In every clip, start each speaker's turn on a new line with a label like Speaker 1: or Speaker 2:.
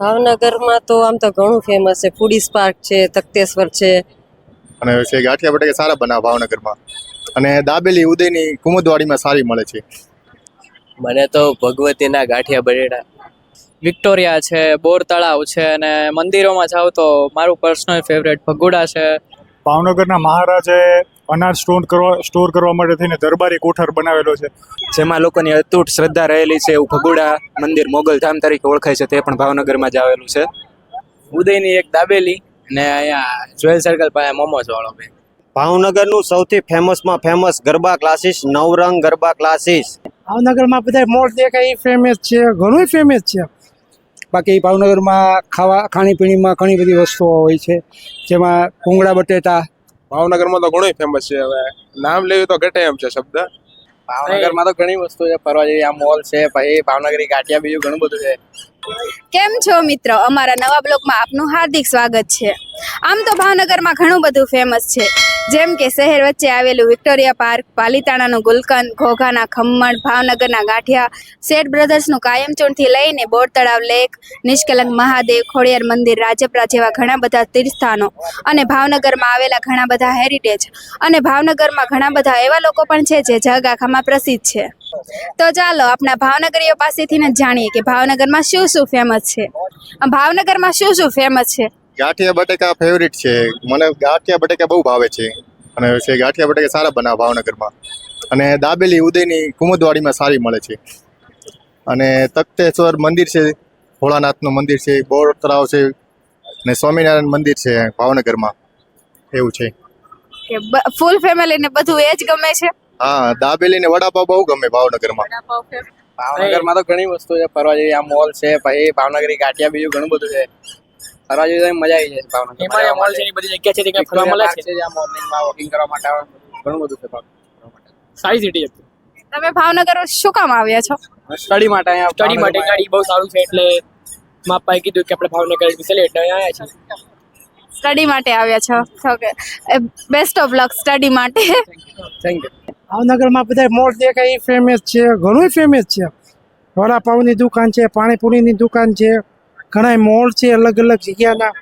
Speaker 1: ભાવનગરમાં તો આમ તો ઘણું ફેમસ છે. ફૂડી સ્પાર્ક છે તખતેશ્વર છે.
Speaker 2: અને છે ગાંઠિયા બટાકા સારા બનાવે ભાવનગરમાં. અને દાબેલી ઉદયની કુમુદવાડીમાં સારી મળે છે.
Speaker 3: મને તો ભગવતીના ગાંઠિયા બટેટા.
Speaker 4: વિક્ટોરિયા છે બોર તળાવ છે અને મંદિરોમાં જાવ તો મારું પર્સનલ ફેવરેટ ભગુડા છે.
Speaker 5: ભાવનગરના મહારાજાએ અનાજ સ્ટોર કરવા સ્ટોર કરવા માટે થઈને દરબારી કોઠાર બનાવેલો છે.
Speaker 6: જેમાં લોકોની અતૂટ શ્રદ્ધા રહેલી છે એવું ભગુડા મંદિર મોગલધામ તરીકે ઓળખાય છે તે પણ ભાવનગરમાં જ આવેલું છે.
Speaker 3: ઉદયની એક દાબેલી ને અહીંયા જ્વેલ સર્કલ પાસે મોમોસ વાળો ભાઈ.
Speaker 7: ભાવનગરનું સૌથી ફેમસમાં famous garba classes Navrang garba classes
Speaker 8: ભાવનગરમાં બધા મોલ દેખાય એ ફેમસ છે ઘણું ફેમસ છે.
Speaker 6: બાકી ભાવનગરમાં ખાવા ખાણીપીણીમાં ઘણી બધી વસ્તુઓ હોય છે જેમાં ભૂંગળા બટેટા
Speaker 9: ભાવનગરમાં તો ઘણું ફેમસ છે. હવે નામ લેવું તો ઘટે એમ છે શબ્દ.
Speaker 3: ભાવનગરમાં તો ઘણી વસ્તુ છે ફરવા જેવી. આ મોલ છે પછી ભાવનગરી ગાંઠિયા બીજું ઘણું બધું છે.
Speaker 10: કેમ છો મિત્રો? અમારા નવા બ્લોગમાં આપનું હાર્દિક સ્વાગત છે. આમ તો ભાવનગરમાં ઘણું બધું ફેમસ છે. જેમ કે શહેર વચ્ચે આવેલું વિક્ટોરિયા પાર્ક, પાલીતાણાનું ગુલકંદ ઘોઘાના ખમણ, ભાવનગરના ગાંઠિયા, શેઠ બ્રધર્સનું કાયમચૂણથી લઈને બોર તળાવ લેક, નિષ્કલંક મહાદેવ, ખોડિયાર મંદિર, રાજપરા જેવા ઘણા બધા તીર્થસ્થાનો અને ભાવનગરમાં આવેલા ઘણા બધા હેરિટેજ અને ભાવનગરમાં ઘણા બધા એવા લોકો પણ છે જે જગ આખામાં પ્રસિદ્ધ છે. તો ચાલો આપણા ભાવનગરીઓ પાસેથી જ જાણીએ કે ભાવનગરમાં શું શું ફેમસ છે? ભાવનગરમાં શું શું ફેમસ છે?
Speaker 2: ગાંઠિયા બટાકા ફેવરિટ છે. મને ગાંઠિયા બટાકા બહુ ભાવે છે. અને છે ગાંઠિયા બટાકા સારા બનાવે ભાવનગરમાં. અને દાબેલી ઉદયની કુમદવાડીમાં સારી મળે છે. અને તખતેશ્વર મંદિર છે ભોળાનાથનું મંદિર છે બોર તળાવ છે અને સ્વામિનારાયણ મંદિર છે ભાવનગરમાં. એવું છે.
Speaker 10: ફૂલ ફેમિલી ને બધું એ જ ગમે છે?
Speaker 2: હા દાબેલી ને વડાપાવ બહુ ગમે ભાવનગરમાં.
Speaker 3: ભાવનગરમાં તો ઘણી વસ્તુ છે. ફરવા જેવી આ મોલ છે પછી ભાવનગરી ગાંઠિયા બીજું ઘણું બધું છે. ફરવા જેવી મજા આવી જાય ભાવનગર
Speaker 4: હિમાલય મોલ છે બધી જગ્યા છે ત્યાં ફરવા મળે છે?
Speaker 3: જ્યાં મોર્નિંગમાં વોકિંગ કરવા માટે ઘણું બધું છે
Speaker 4: સારી સિટી છે.
Speaker 10: તમે ભાવનગર શું કામ આવ્યા છો?
Speaker 3: સ્ટડી માટે અહીંયા
Speaker 4: સ્ટડી માટે ગાડી બહુ સારું છે એટલે માપાએ કીધું કે આપણે ભાવનગર એટલે અહીંયા આવ્યા છીએ.
Speaker 10: સ્ટડી માટે આવ્યા છો? Okay best of luck study માટે.
Speaker 3: થેન્ક યુ
Speaker 8: ભાવનગરમાં બધા મોલ દેખાય એ ફેમસ છે ઘણું ફેમસ છે. વડાપાઉંની દુકાન છે પાણીપુરીની દુકાન છે ઘણા મોલ છે અલગ અલગ જગ્યાના.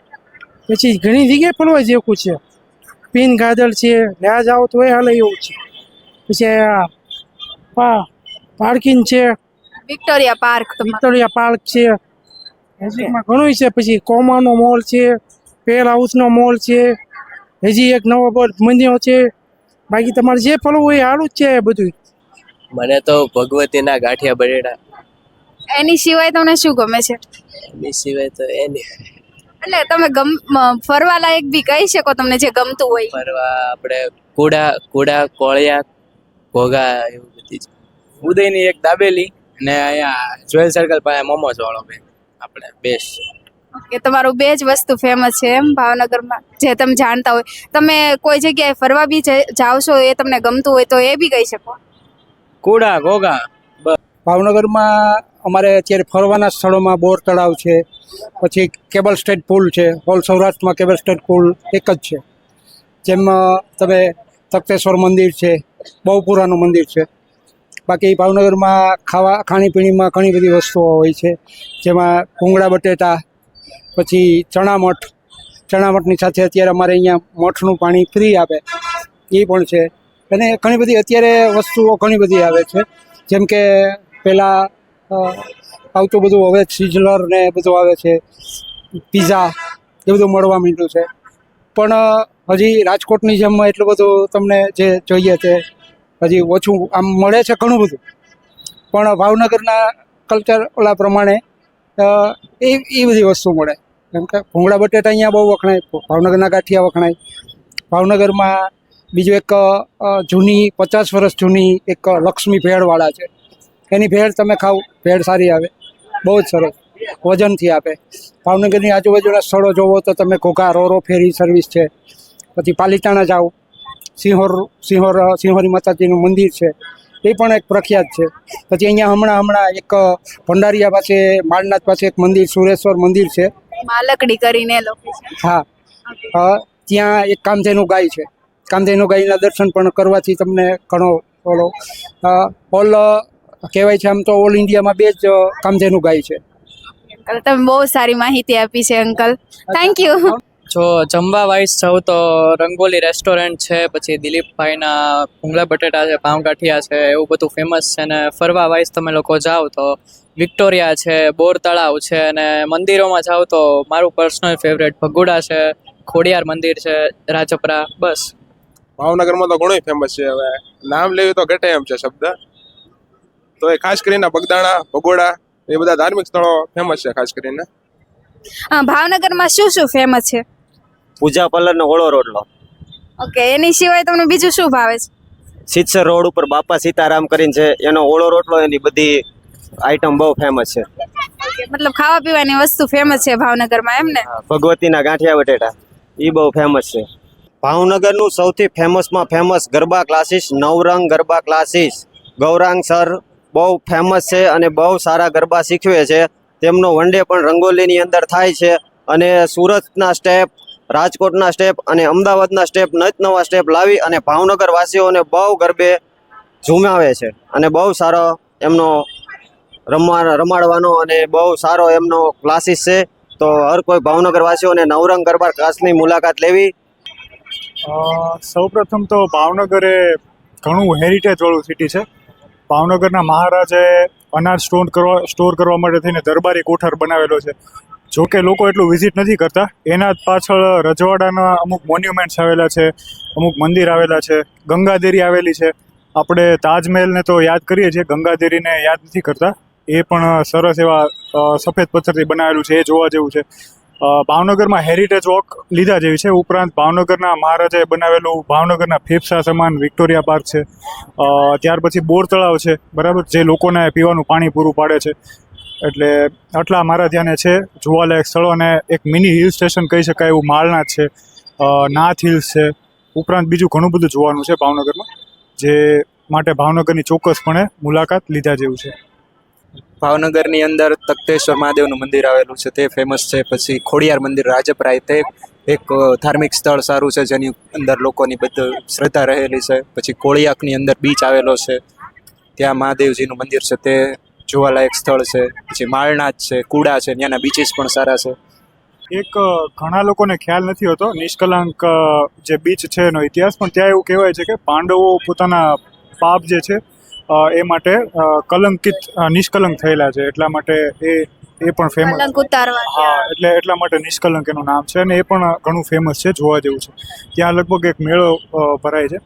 Speaker 8: પછી ઘણી જગ્યાએ ફરવા જેવું છે. પીન ગાર્ડન છે ત્યાં જાઓ તો એ હાલે એવું છે. પછી આ પા પાર્કિંગ છે.
Speaker 10: વિક્ટોરિયા પાર્ક
Speaker 8: વિક્ટોરિયા પાર્ક છે. હજીમાં ઘણું છે. પછી કોમાનો મોલ છે પેર હાઉસનો મોલ છે. હજી એક નવો બધ મંદિરો છે. બાકી તમારે જે ફરવું હોય એ સારું જ છે બધું
Speaker 3: મને તો ભગવતીના ગાંઠિયા બટેટા
Speaker 10: એની સિવાય તમને શું ગમે છે?
Speaker 3: એની સિવાય તો એની
Speaker 10: એટલે તમે ગમ ફરવા લાયક બી કહી શકો તમને જે ગમતું હોય.
Speaker 3: ફરવા આપણે કુડા કુડા કોળિયા ઘોઘા એવું બધી ઉદયની એક દાબેલી અને અહીંયા જ્વેલ સર્કલ પાસે મોમોસ વાળો બે આપણે બેસ્ટ
Speaker 10: કે તમારું બે જ વસ્તુ ફેમસ છે એમ ભાવનગરમાં જે તમે જાણતા હોય. તમે કોઈ જગ્યાએ ફરવા બી જ- જાઓ છો એ તમને ગમતું હોય તો એ બી કહી શકો.
Speaker 3: કુડા ઘોઘા
Speaker 6: ભાવનગરમાં અમારે અત્યારે ફરવાના સ્થળોમાં બોર તળાવ છે, પછી કેબલ સ્ટેટ પુલ છે ઓલ સૌરાષ્ટ્રમાં કેબલ સ્ટેટ પુલ એક જ છે. જેમાં તમે તખતેશ્વર મંદિર છે, બહુ પુરાનું મંદિર છે. બાકી ભાવનગરમાં ખાવા, ખાણીપીણીમાં ઘણી બધી વસ્તુઓ હોય છે. જેમાં ભૂંગળા બટેટા, પછી ચણામઠ ચણામઠની સાથે અત્યારે અમારે અહીંયા મઠનું પાણી ફ્રી આપે. એ પણ છે. અને ઘણી બધી અત્યારે વસ્તુઓ ઘણી બધી આવે છે. જેમ કે પહેલાં આવતું બધું હવે સિઝલર ને બધું આવે છે પીઝા એ બધું મળવા માંડ્યું છે. પણ હજી રાજકોટની જેમ એટલું બધું તમને જે જોઈએ તે હજી ઓછું આમ મળે છે ઘણું બધું. પણ ભાવનગરના કલ્ચર ઓલા પ્રમાણે એ એ બધી વસ્તુ મળે. કેમ કે ભૂંગળા બટેટા અહીંયા બહુ વખણાય, ભાવનગરના ગાંઠિયા વખણાય. ભાવનગરમાં બીજું એક જૂની, પચાસ વર્ષ જૂની એક લક્ષ્મી ભેળવાળા છે. એની ભેળ તમે ખાવ ભેળ સારી આવે. બહુ જ સરસ. વજનથી આપે. ભાવનગરની આજુબાજુના સ્થળો જોવો તો તમે ઘોઘા રોરો ફેરી સર્વિસ છે. પછી પાલીતાણા જાઓ. સિંહોર સિંહોર સિંહોરી માતાજીનું મંદિર છે. એ પણ એક પ્રખ્યાત છે. પછી અહીંયા હમણાં હમણાં એક ભંડારીયા પાસે માળનાથ પાસે એક મંદિર સુરેશ્વર મંદિર છે.
Speaker 10: માલકડી કરીને
Speaker 6: હા. ત્યાં એક કામધેનુ ગાય છે. કામધેનુ ગાયના દર્શન પણ કરવાથી તમને ઘણો ઓલો ઓલ કહેવાય છે આમ તો ઓલ ઇન્ડિયામાં બે જ કામધેનુ ગાય છે.
Speaker 10: અંકલ તમે બહુ સારી માહિતી આપી છે અંકલ. થેન્ક યુ
Speaker 4: જો જમવા વાઇસ જાઉં તો રંગોલી રેસ્ટોરન્ટ છે પછી દિલીપભાઈના ભૂંગળા બટેટા છે પાઉંગાઠિયા છે એવું બધું ફેમસ છે ને ફરવા વાઇસ તમે લોકો જાઓ તો વિક્ટોરિયા છે બોર તળાવ છે અને મંદિરોમાં જાઓ તો મારું પર્સનલ ફેવરેટ ભગુડા છે ખોડિયાર મંદિર છે રાજપરા બસ.
Speaker 9: ભાવનગરમાં તો ઘણું ફેમસ છે હવે. નામ લેવી તો ઘટે એમ છે શબ્દ. તો એ ખાસ કરીને બગદાણા ભગોડા એ બધા ધાર્મિક સ્થળો ફેમસ છે ખાસ કરીને.
Speaker 10: ભાવનગરમાં શું શું ફેમસ છે?
Speaker 7: પૂજા પાર્લર નો ઓળો રોટલો.
Speaker 10: ઓકે એની સિવાય તમને બીજું શું ભાવે છે?
Speaker 7: સિત્સર રોડ ઉપર બાપા સીતારામ કરીને છે એનો ઓળો રોટલો એની બધી આઈટમ બહુ ફેમસ છે.
Speaker 10: મતલબ ખાવા પીવાની વસ્તુ ફેમસ છે ભાવનગરમાં એમ ને?
Speaker 7: ભગવતીના ગાંઠિયા બટેટા એ બહુ ફેમસ છે. ભાવનગરનું સૌથી ફેમસમાં famous garba classes Navrang garba classes Gaurang sir બહુ ફેમસ છે અને બહુ સારા ગરબા શીખવે છે. તેમનો વનડે પણ રંગોલીની અંદર થાય છે અને સુરતના સ્ટેપ રાજકોટના સ્ટેપ અને અમદાવાદના સ્ટેપ નવા સ્ટેપ લાવી અને ભાવનગર વાસીઓને બહુ ગરબે ઝુમાવે છે અને બહુ સારો એમનો રમવા, રમાડવાનો અને બહુ સારો એમનો ક્લાસીસ છે. તો હર કોઈ ભાવનગર વાસીઓને નવરંગ ગરબા ક્લાસની મુલાકાત લેવી.
Speaker 5: સૌ પ્રથમ તો ભાવનગર એ ઘણું હેરિટેજ વાળું સિટી છે. ભાવનગરના મહારાજે અનાજ સ્ટોર કરવા સ્ટોર કરવા માટે થઈને દરબારી કોઠાર બનાવેલો છે. જો કે લોકો એટલું વિઝિટ નથી કરતા. એના પાછળ રજવાડાના અમુક મોન્યુમેન્ટ્સ આવેલા છે, અમુક મંદિર આવેલા છે, ગંગાદેરી આવેલી છે. આપણે તાજમહેલને તો યાદ કરીએ છીએ, ગંગાદેરીને યાદ નથી કરતા. એ પણ સરસ એવા સફેદ પથ્થરથી બનાવેલું છે, એ જોવા જેવું છે. ભાવનગરમાં હેરિટેજ વોક લીધા જેવી છે. ઉપરાંત ભાવનગરના મહારાજાએ બનાવેલું ભાવનગરના ફેફસા સમાન વિક્ટોરિયા પાર્ક છે. ત્યાર પછી બોર તળાવ છે. બરાબર? જે લોકોને પીવાનું પાણી પૂરું પાડે છે. એટલે આટલા મારા ધ્યાને છે જોવાલાયક સ્થળો અને એક મિની હિલ સ્ટેશન કહી શકાય એવું માળનાથ છે. નાથ હિલ્સ છે. ઉપરાંત બીજું ઘણું બધું જોવાનું છે ભાવનગરમાં, જે માટે ભાવનગરની ચોક્કસપણે મુલાકાત લીધા જેવું છે.
Speaker 11: ભાવનગરની અંદર તખતેશ્વર મહાદેવનું મંદિર આવેલું છે, તે ફેમસ છે. પછી ખોડિયાર મંદિર રાજપરાય, તે એક ધાર્મિક સ્થળ સારું છે, જેની અંદર લોકોની બધી શ્રદ્ધા રહેલી છે. પછી કોળિયાકની અંદર બીચ આવેલો છે, ત્યાં મહાદેવજીનું મંદિર છે, તે જોવાલાયક સ્થળ છે. પછી માળનાથ છે, કુડા છે, ત્યાંના બીચીસ પણ સારા છે.
Speaker 5: એક ઘણા લોકોને ખ્યાલ નથી હોતો, નિષ્કલંક જે બીચ છે એનો ઇતિહાસ, પણ ત્યાં એવું કહેવાય છે કે પાંડવો પોતાના પાપ જે છે એ માટે કલંકિત નિષ્કલંક થયેલા છે. એટલા માટે એ એ પણ ફેમસ
Speaker 10: ઉતારવા
Speaker 5: હા એટલે એટલા માટે નિષ્કલંક એનું નામ છે અને એ પણ ઘણું ફેમસ છે જોવા જેવું છે. ત્યાં લગભગ એક મેળો ભરાય છે.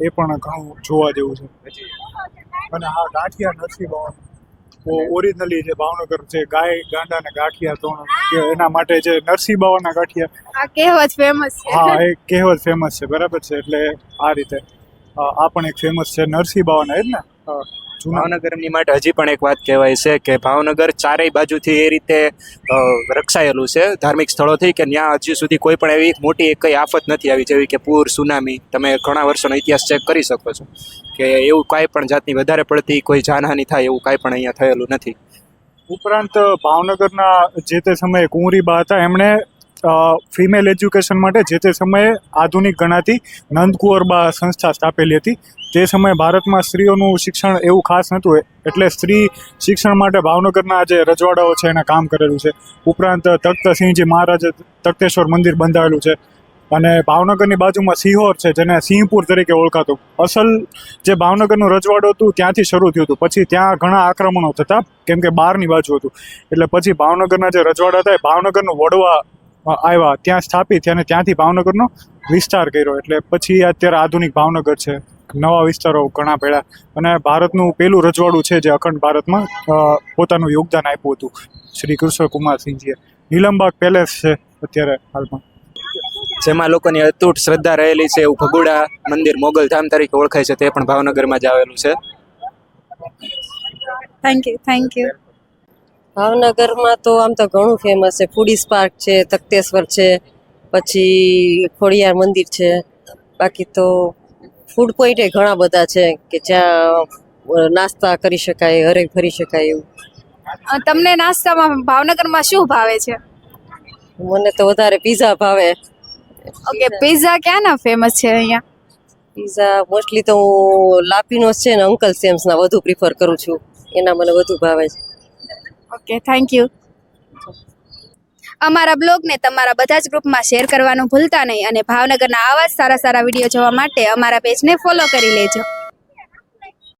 Speaker 5: એ પણ ઘણું જોવા જેવું છે. અને હા ગાંઠિયા નરસિંહ ભવન ઓરિજિનલી જે ભાવનગર છે ગાય ગાંડા ને ગાંઠિયા ત્રણ એના માટે જે નરસિંહ બાવાના ગાંઠિયા
Speaker 10: આ કહેવત ફેમસ છે.
Speaker 5: હા એ કહેવત ફેમસ છે. બરાબર છે. એટલે આ રીતે. આ પણ એક ફેમસ છે નરસિંહ બાવાના એ જ ને
Speaker 11: ભાવનગરની માટે હજી પણ એક વાત કહેવાય છે કે ભાવનગર ચારેય બાજુથી એ રીતે રક્ષાયેલું છે. ધાર્મિક સ્થળોથી કે ત્યાં હજી સુધી કોઈ પણ એવી મોટી કઈ આફત નથી આવી જેવી કે પૂર સુનામી. તમે ઘણા વર્ષોનો ઇતિહાસ ચેક કરી શકો છો કે એવું કાંઈ પણ જાતની વધારે પડતી કોઈ જાનહાનિ થાય એવું કાંઈ પણ અહીંયા થયેલું નથી.
Speaker 5: ઉપરાંત ભાવનગરના જે તે સમયે કુંવરીબા હતા એમણે ફિમેલ એજ્યુકેશન માટે જે તે સમયે આધુનિક ગણાતી નંદકુંવરબા સંસ્થા સ્થાપેલી હતી. તે સમયે ભારતમાં સ્ત્રીઓનું શિક્ષણ એવું ખાસ નહોતું એટલે સ્ત્રી શિક્ષણ માટે ભાવનગરના જે રજવાડાઓ છે એને કામ કરેલું છે. ઉપરાંત તખ્તસિંહજી મહારાજે તખ્તેશ્વર મંદિર બંધાયેલું છે. અને ભાવનગરની બાજુમાં સિંહોર છે, જેને સિંહપુર તરીકે ઓળખાતું. અસલ જે ભાવનગરનું રજવાડું હતું, ત્યાંથી શરૂ થયું હતું. પછી ત્યાં ઘણા આક્રમણો થતા, કેમ કે બહારની બાજુ હતું. એટલે પછી ભાવનગરના જે રજવાડા હતા એ ભાવનગરનું વડવા આવ્યા ત્યાં સ્થાપિત અને ત્યાંથી ભાવનગરનો વિસ્તાર કર્યો. એટલે પછી અત્યારે આધુનિક ભાવનગર છે. નવા વિસ્તારો ઘણા પડ્યા અને ભારતનું પેલું રજવાડું છે જે અખંડ ભારતમાં પોતાનું યોગદાન આપ્યું હતું. શ્રી કૃષ્ણ કુમારસિંહજીએ નીલમબાગ પેલેસ છે અત્યારે હાલમાં.
Speaker 11: જેમાં લોકોની અતૂટ શ્રદ્ધા રહેલી છે એવું ભગુડા મંદિર મોગલ ધામ તરીકે ઓળખાય છે. તે પણ ભાવનગરમાં જ આવેલું છે.
Speaker 10: થેન્ક યુ થેન્ક યુ
Speaker 1: ભાવનગરમાં તો આમ તો ઘણું ફેમસ છે. ફૂડીસ પાર્ક છે તખ્તેશ્વર છે પછી ખોડિયાર મંદિર છે. બાકી તો ફૂડ પોઈન્ટ ઘણા બધા છે કે જ્યાં નાસ્તા કરી શકાય હરે ફરી શકાય એવું.
Speaker 10: તમને નાસ્તામાં ભાવનગરમાં શું ભાવે છે?
Speaker 1: મને તો વધારે પીઝા ભાવે.
Speaker 10: ઓકે પીઝા ક્યાંના ફેમસ છે અહીંયા?
Speaker 1: પીઝા મોસ્ટલી તો હું લાપીનોસ છે ને અંકલ સેમ્સના વધુ પ્રિફર કરું છું. એના મને વધુ ભાવે છે.
Speaker 10: ઓકે થેન્ક યુ અમારા બ્લોગને તમારા બધા જ ગ્રુપમાં શેર કરવાનું ભૂલતા નહીં અને ભાવનગરના આવા જ સારા સારા વીડિયો જોવા માટે અમારા પેજને ફોલો કરી લેજો.